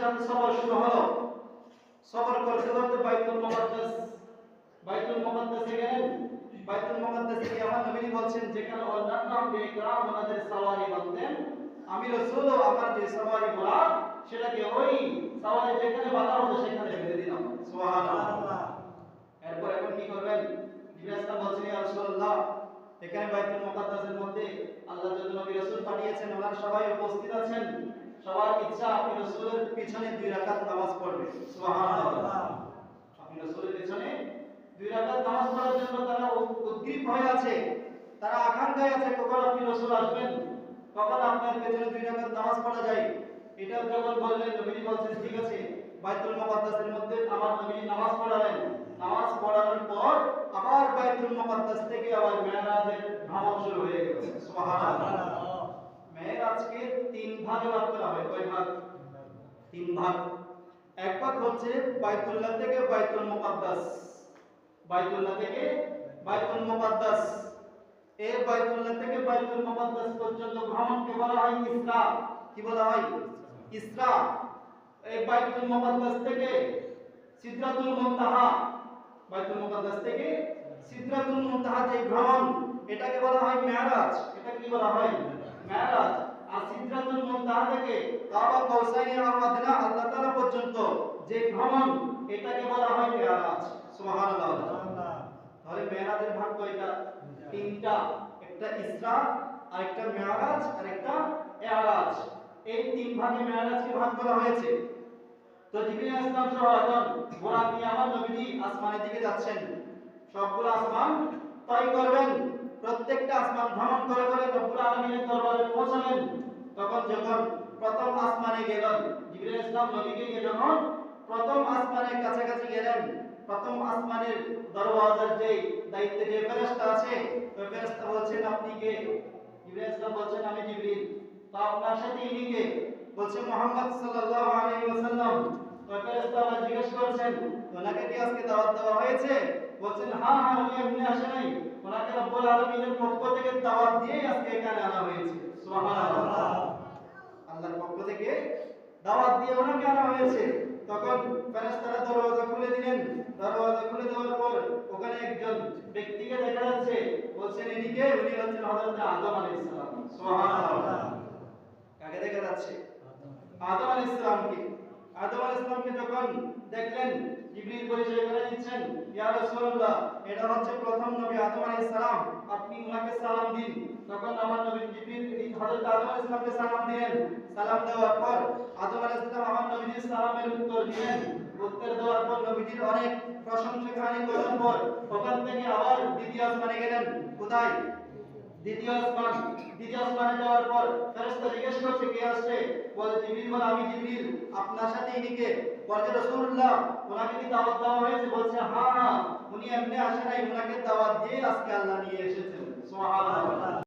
সাথে সফর শুরু হলো সফর করতে করতে বাইতুল মুকাদ্দাস বাইতুল মুকাদ্দাসে গেলেন। বাইতুল মুকাদ্দাস থেকে আমার নবী বলছেন যেখানে অন্যান্য বেকরাম ওনাদের সাওয়ারি বাঁধতেন আমি রসুল আমার যে সাওয়ারি বলা সেটাকে ওই সাওয়ারি যেখানে বাঁধা হতো সেখানে বেঁধে দিলাম। সুবহানাল্লাহ। এরপর এখন কি করবেন? জিজ্ঞাসা বলছেন ইয়া রাসূলুল্লাহ এখানে বাইতুল মুকাদ্দাসের মধ্যে আল্লাহ যদি নবী রাসূল পাঠিয়েছেন ওনারা সবাই উপস্থিত আছেন? সবার ইচ্ছা, আপনি রাসূলের পিছনে দুই রাকাত নামাজ পড়বে। সুবহানাল্লাহ। আপনি রাসূলের পিছনে দুই রাকাত নামাজ পড়ার জন্য তারা উদ্গ্রীব হয়ে আছে, তারা আকাঙ্ক্ষায় আছে, কখন আপনি আসবেন? কখন আপনার দুই রাকাত নামাজ পড়া যায়? এটা যখন বললেন, নবীজি বলছেন, ঠিক আছে, বাইতুল মুকাদ্দাসের মধ্যে আমার নবীজি নামাজ পড়ালেন। নামাজ পড়ানোর পর আবার বাইতুল মুকাদ্দাস থেকে আবার মেরাজের ভ্রমণ শুরু হয়ে গেল। সুবহানাল্লাহ। মেরাজকে তিন ভাগে ভাগ করা হয়। কয় ভাগ? তিন ভাগ। এক ভাগ হচ্ছে বাইতুল্লাহ থেকে বাইতুল মুকাদ্দাস। বাইতুল্লাহ থেকে বাইতুল মুকাদ্দাস। এই বাইতুল্লাহ থেকে বাইতুল মুকাদ্দাস পর্যন্ত ভ্রমণকে বলা হয়? ইসরা। কি বলা হয়? ইসরা। এই বাইতুল মুকাদ্দাস থেকে সিদরাতুল মুনতাহা। বাইতুল মুকাদ্দাস থেকে সিদরাতুল মুনতাহা যে ভ্রমণ, এটাকে বলা হয় মেরাজ এটা কি বলা হয়? মেরাজ আর সিদরাতুল মুনতাহা থেকে কাবা আল্লাহ তাআলা পর্যন্ত যে ভ্রমণ, এটাকে বলা হয় মেরাজ সুবহানাল্লাহ। তাহলে মেরাজের ভাগ কয়টা? তিনটা। একটা ইসরা আর একটা মেরাজ আর একটা এরাজ এই তিন ভাগে মেরাজকে ভাগ করা হয়েছে। তো জিবরিল ইসলাম সহ ঘোড়া নিয়ে আমার নবীজি আসমানের দিকে যাচ্ছেন। সবগুলো আসমান তাই করবেন। প্রত্যেকটা আসমান ভ্রমণ করে করে রব্বুল আলামিনের যখন প্রথম আসমানে গেলেন, জিবরিল ইসলাম নবীকে নিয়ে যখন প্রথম আসমানের কাছাকাছি গেলেন, প্রথম আসমানের দরওয়াজার যে দায়িত্বে যে ফেরেশতা আছে, ওই ফেরেশতা বলছেন, আপনি কে? জিবরিল ইসলাম বলছেন, আমি জিবরিল। তো আপনার সাথে ইনি কে? বলছে, মোহাম্মদ সাল্লাল্লাহু আলাইহি ওয়াসাল্লাম। ওই ফেরেশতা আবার জিজ্ঞেস করছেন, ওনাকে কি আজকে দাওয়াত দেওয়া হয়েছে? বলছেন হ্যাঁ হ্যাঁ উনি এমনি আসে নাই। ওনাকে রব্বুল আলামিনের পক্ষ থেকে দাওয়াত দিয়েই আজকে এখানে আনা হয়েছে। সুবহানাল্লাহ আল্লাহর পক্ষ থেকে দাওয়াত দিয়ে ওনাকে আনা হয়েছে। তখন ফেরেশতারা দরওয়াজা খুলে দিলেন। দরওয়াজা খুলে দেওয়ার পর ওখানে একজন ব্যক্তিকে দেখা যাচ্ছে। বলছেন ইনি কে উনি হচ্ছেন হযরত আদম আলাইহিস সালাম। সুবহানাল্লাহ। কাকে দেখা যাচ্ছে? আদম আলাইহিস সালামকে। আদম আলাইহিস সালামকে যখন দেখলেন, জিবরিল পরিচয় করে দিচ্ছেন, ইয়া রাসূলুল্লাহ, এটা হচ্ছে প্রথম নবী আদম আলাইহিস সালাম। আপনি উনাকে সালাম দিন। তখন আমার নবী জিবরিল, এই হযরত আদম আলাইহিস সালামকে সালাম দিলেন। সালাম দেওয়ার পর আদম আলাইহিস সালাম আমার নবীজির সালামের উত্তর উত্তর দেওয়ার পর নবীজির অনেক প্রশংসা কাহিনী করার পর ওখান থেকে আবার দ্বিতীয় আসমানে গেলেন। কোথায়? দ্বিতীয় আসমান। দ্বিতীয় আসমানে যাওয়ার পর ফেরেশতা জিজ্ঞেস করছে, কে আসছে? বলে, জিবরিল, বলে, আমি জিবরিল, আপনার সাথে ইনি কে? বলে রাসূলুল্লাহ, ওনাকে কি দাওয়াত দেওয়া হয়েছে? বলছে হ্যাঁ হ্যাঁ উনি এমনি আসে নাই ওনাকে দাওয়াত দিয়ে আজকে আল্লাহ নিয়ে এসেছেন। সুবহানাল্লাহ।